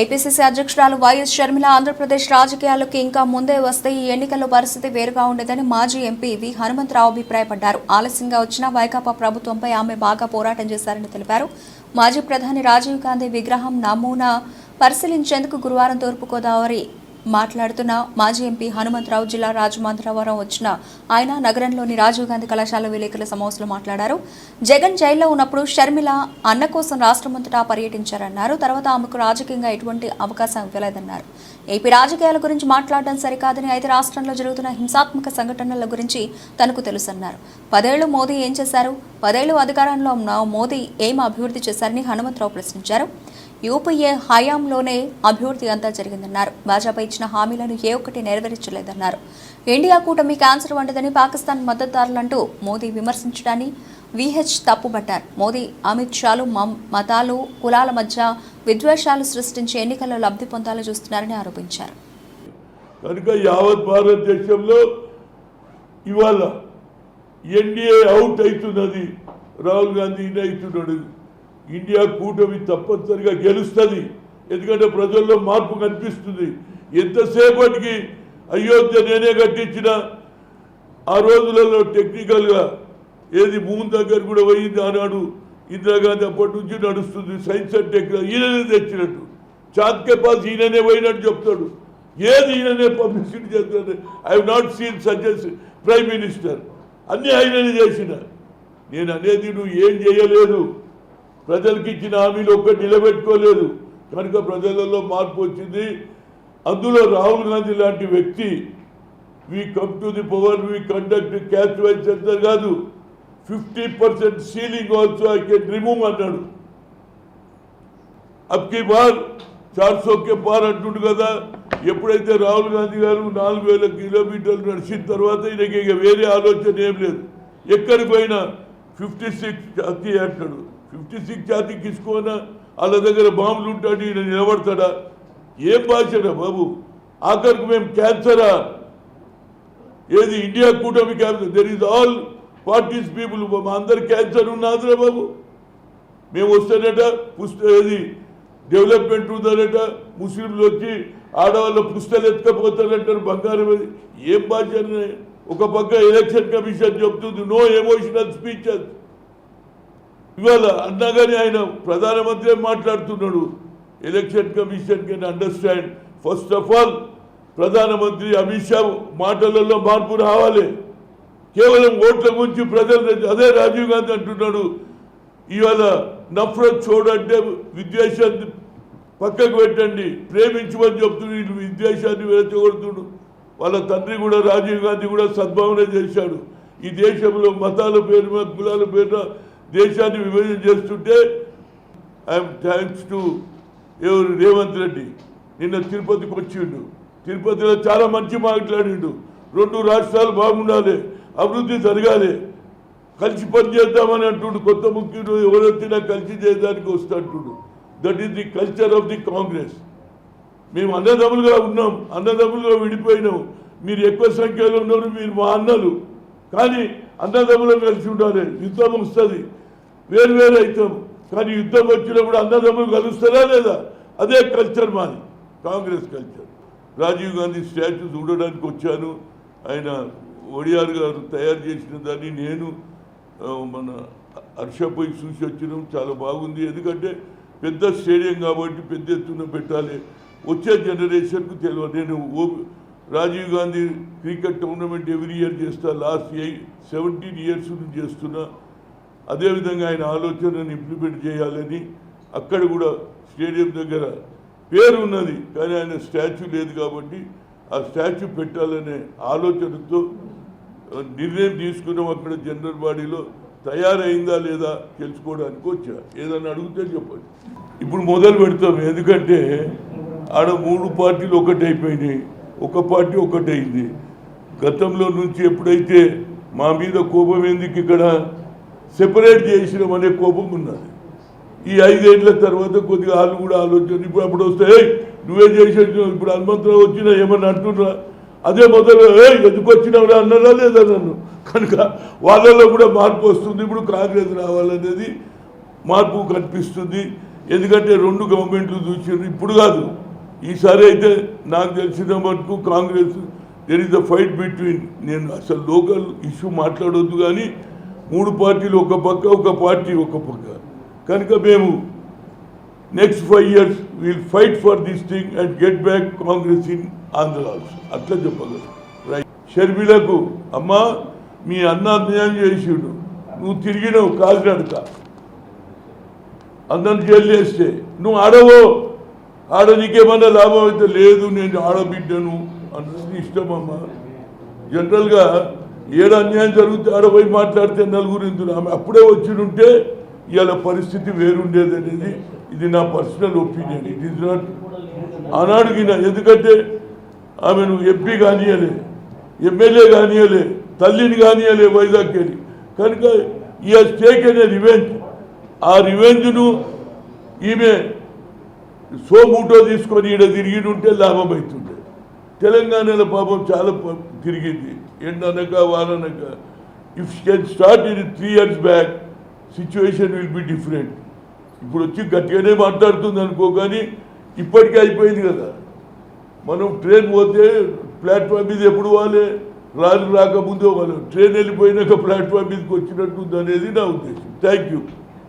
APCC అధ్యక్షురాలు YS Sharmila Andhra Pradesh రాజకీయాలకు ఇంకా ముందే వస్తే ఈ ఎన్నికల్లో పరిస్థితి వేరుగా ఉండేదని మాజీ ఎంపీ వి హనుమంతరావు అభిప్రాయపడ్డారు. ఆలస్యంగా వచ్చిన వైకాపా ప్రభుత్వంపై ఆమె బాగా పోరాటం చేశారని తెలిపారు. మాజీ ప్రధాని రాజీవ్ గాంధీ విగ్రహం నమూనా పరిశీలించేందుకు గురువారం తూర్పుగోదావరి మాట్లాడుతున్న మాజీ ఎంపీ హనుమంతరావు జిల్లా రాజమండ్రవరం వచ్చిన ఆయన నగరంలోని రాజీవ్ గాంధీ కళాశాల విలేకరుల సమావేశంలో మాట్లాడారు. జగన్ జైల్లో ఉన్నప్పుడు షర్మిల అన్న కోసం రాష్ట్రమంతటా పర్యటించారన్నారు. తర్వాత ఆమెకు రాజకీయంగా ఎటువంటి అవకాశం ఇవ్వలేదన్నారు. ఏపీ రాజకీయాల గురించి మాట్లాడడం సరికాదని అయితే రాష్ట్రంలో జరుగుతున్న హింసాత్మక సంఘటనల గురించి తనకు తెలుసన్నారు. పదేళ్ళు మోదీ ఏం చేశారు? పదేళ్ళు అధికారంలో ఉన్న మోదీ ఏం అభివృద్ధి చేశారని హనుమంతరావు ప్రశ్నించారు. యూపీఏ హయాంలోనే అభివృద్ధి అంతా జరిగిందన్నారు. భాజపా ఇచ్చిన హామీలను ఏ ఒక్కటి నెరవేర్చలేదన్నారు. ఇండియా కూటమి క్యాన్సర్ వంటిదని పాకిస్తాన్ మద్దతుదారులంటూ మోదీ విమర్శించడాన్ని విహెచ్ తప్పుబట్టారు. మోదీ అమిత్ షాలు మం- మతాలు కులాల మధ్య విద్వేషాలు సృష్టించి ఎన్నికల్లో లబ్ధి పొందాలని చూస్తున్నారని ఆరోపించారు. కనుక యావత్ భారతదేశంలో ఇవాళ ఎన్డీఏ అవుట్ అవుతున్నది రాహుల్ గాంధీ ఇన్ అవుతున్నాడు ఇండియా కూటమి తప్పనిసరిగా గెలుస్తుంది. ఎందుకంటే ప్రజల్లో మార్పు కనిపిస్తుంది. ఎంతసేపటికి అయోధ్య నేనే కట్టించిన ఆ రోజులలో టెక్నికల్గా ఏది భూమి దగ్గర కూడా పోయింది ఆనాడు. ఇందిరాగాంధీ అప్పటి నుంచి నడుస్తుంది. సైన్స్ అండ్ టెక్నాలజీ ఈయననే తెచ్చినట్టు. చాంద్కే పాస్ ఈయననే పోయినట్టు చెప్తాడు. ఏది ఈయననే పబ్లిసిటీ చేస్తాడు I not seen such as prime minister అన్నీ ఆయననే చేసిన. నేను అనేది నువ్వు ఏం చేయలేదు. ప్రజలకు ఇచ్చిన హామీలు ఒక్కటి నిలబెట్టుకోలేదు. కనుక ప్రజలలో మార్పు వచ్చింది. అందులో రాహుల్ గాంధీ లాంటి వ్యక్తి we come to the power we conduct caste wise census కాదు. Fifty percent ceiling also I can remove అన్నాడు. అప్కి బార్ చార్ సోకే పార్ అంటుండు కదా. ఎప్పుడైతే రాహుల్ గాంధీ గారు నాలుగు వేల కిలోమీటర్లు నడిచిన తర్వాత ఈయనకి ఇక వేరే ఆలోచన ఏం లేదు. ఎక్కడికి పోయినా ఫిఫ్టీ సిక్స్ జాతి అంటాడు. ఫిఫ్టీ సిక్స్ జాతికి తీసుకోనా వాళ్ళ దగ్గర బాంబులు ఉంటాడు ఈయన నిలబడతాడా? ఏం భాషడా బాబు? ఆఖరికి మేము క్యాన్సరా. ఏది ఇండియా కూటమి cancer? There is all parties people మా అందరు క్యాన్సర్ ఉన్నాదిరా బాబు. మేము వస్తానట పుస్త ఏది డెవలప్మెంట్ ఉందనట ముస్లింలు వచ్చి ఆడవాళ్ళ పుస్తలు ఎత్తుకపోతారంటారు బంగారం అది. ఏం భాష ఒక పక్క ఎలక్షన్ కమిషన్ చెప్తుంది నో ఎమోషనల్ స్పీచెస్ ఇవాళ అన్నా కానీ ఆయన ప్రధానమంత్రి మాట్లాడుతున్నాడు? Election commission can understand first of all ప్రధానమంత్రి అమిత్ షా మాటలలో మార్పు రావాలి. కేవలం ఓట్ల గురించి ప్రజలు అదే రాజీవ్ గాంధీ అంటున్నాడు. ఇవాళ నఫరత్ చూడంటే విద్వేషాన్ని పక్కకు పెట్టండి. ప్రేమించమని చెప్తున్నాడు. వీళ్ళు విద్వేషాన్ని వెరచగొడుతుడు వాళ్ళ తండ్రి కూడా రాజీవ్ గాంధీ కూడా సద్భావన చేశాడు. ఈ దేశంలో మతాల పేరు కులాల పేరున దేశాన్ని విభజన చేస్తుంటే ఐఎమ్ థ్యాంక్స్ టు ఎవరు రేవంత్ రెడ్డి. నిన్న తిరుపతికి వచ్చిండు. తిరుపతిలో చాలా మంచి మాట్లాడిండు రెండు రాష్ట్రాలు బాగుండాలి అభివృద్ధి జరగాలి కలిసి పనిచేద్దామని అంటుడు. అంటుండు కొత్త ముఖ్యుడు ఎవరొచ్చినా కలిసి చేయడానికి వస్తుంటుడు that is the culture of the Congress మేము అన్నదమ్ములుగా ఉన్నాం అన్నదమ్ములుగా విడిపోయినాం. మీరు ఎక్కువ సంఖ్యలో ఉన్నారు మీరు మా అన్నలు. కానీ అన్నదమ్ములు కలిసి ఉండాలి యుద్ధం వస్తుంది. వేరు వేరు అవుతాం. కానీ యుద్ధం వచ్చినప్పుడు అన్నదమ్ములు కలుస్తారా లేదా? అదే కల్చర్ మాది. కాంగ్రెస్ కల్చర్ రాజీవ్ గాంధీ స్టాచ్యూ చూడడానికి వచ్చాను. ఆయన ఒడియార్ గారు తయారు చేసిన దాన్ని నేను మన హర్షపోయి చూసి వచ్చినాం. చాలా బాగుంది. ఎందుకంటే పెద్ద స్టేడియం కాబట్టి పెద్ద ఎత్తున పెట్టాలి. వచ్చే జనరేషన్కు తెలియదు నేను Rajiv Gandhi cricket tournament every year చేస్తా. లాస్ట్ ఎయిట్ సెవెంటీన్ ఇయర్స్ నుంచి చేస్తున్నా. అదేవిధంగా ఆయన ఆలోచనను ఇంప్లిమెంట్ చేయాలని అక్కడ కూడా స్టేడియం దగ్గర పేరు ఉన్నది. కానీ ఆయన స్టాచ్యూ లేదు కాబట్టి ఆ స్టాచ్యూ పెట్టాలనే ఆలోచనతో నిర్ణయం తీసుకున్నాం అక్కడ జనరల్ బాడీలో. తయారైందా లేదా తెలుసుకోవడానికి వచ్చా. ఏదన్నా అడిగితే చెప్పండి ఇప్పుడు మొదలు పెడతాం. ఎందుకంటే ఆడ మూడు పార్టీలు ఒకటైపోయినాయి. ఒక పార్టీ ఒకటైంది. గతంలో నుంచి ఎప్పుడైతే మా మీద కోపం ఎందుకు ఇక్కడ సెపరేట్ చేసినాం అనే కోపం ఉన్నది. ఈ ఐదేళ్ళ తర్వాత కొద్దిగా వాళ్ళు కూడా ఆలోచన ఇప్పుడు అప్పుడు వస్తే నువ్వే చేసేది ఇప్పుడు హనుమంతరావు వచ్చినా ఏమన్నా అంటున్నా అదే మొదలు ఏ ఎందుకు వచ్చినావురా? అన్నారా లేదా నన్ను? కనుక వాళ్ళలో కూడా మార్పు వస్తుంది. ఇప్పుడు కాంగ్రెస్ రావాలనేది మార్పు కనిపిస్తుంది. ఎందుకంటే రెండు గవర్నమెంట్లు చూసారు ఇప్పుడు కాదు. ఈసారి అయితే నాకు తెలిసిన మటుకు Congress there is the fight between నేను అసలు లోకల్ ఇష్యూ మాట్లాడొద్దు కానీ మూడు పార్టీలు ఒక పక్క ఒక పార్టీ ఒక పక్క. కనుక మేము next five years will fight for this thing and get back Congress in Andhra also అట్లా చెప్పగలరు రైట్ షర్మిలకు అమ్మా మీ అన్న అన్యాయం చేసిండు. నువ్వు తిరిగినావు కాకినాడక అందరిని జైలు చేస్తే నువ్వు ఆడవో. ఆడ నీకేమన్నా లాభం అయితే లేదు నేను ఆడబిడ్డను. అన్నది ఇష్టమమ్మా జనరల్గా ఏడ అన్యాయం జరిగితే అరవై మాట్లాడితే నలుగురు ఇందులో ఆమె అప్పుడే వచ్చిండుంటే ఇవాళ పరిస్థితి వేరుండేది అనేది ఇది నా personal opinion. It is not ఆనాడు ఎందుకంటే ఆమెను ఎంపీ కానియలే ఎమ్మెల్యే కానియలే తల్లిని కానియలే వైజాగ్ వెళ్ళి కనుక ఈ స్టేక్ అనే రివెంజ్ ఆ రివెంజ్ను ఈమె సో మూటో తీసుకొని ఈడ తిరిగి ఉంటే లాభం అవుతుండే తెలంగాణలో పాపం చాలా తిరిగింది. ఎండనక వాననక if can start in three years back situation will be different ఇప్పుడు వచ్చి గట్టిగానే మాట్లాడుతుంది అనుకో కానీ ఇప్పటికే అయిపోయింది కదా. మనం ట్రైన్ పోతే ప్లాట్ఫామ్ మీద ఎప్పుడు వాళ్ళే రాను రాకముందే వాళ్ళు ట్రైన్ వెళ్ళిపోయినాక ప్లాట్ఫామ్ మీదకి వచ్చినట్టుంది అనేది నా ఉద్దేశం. Thank you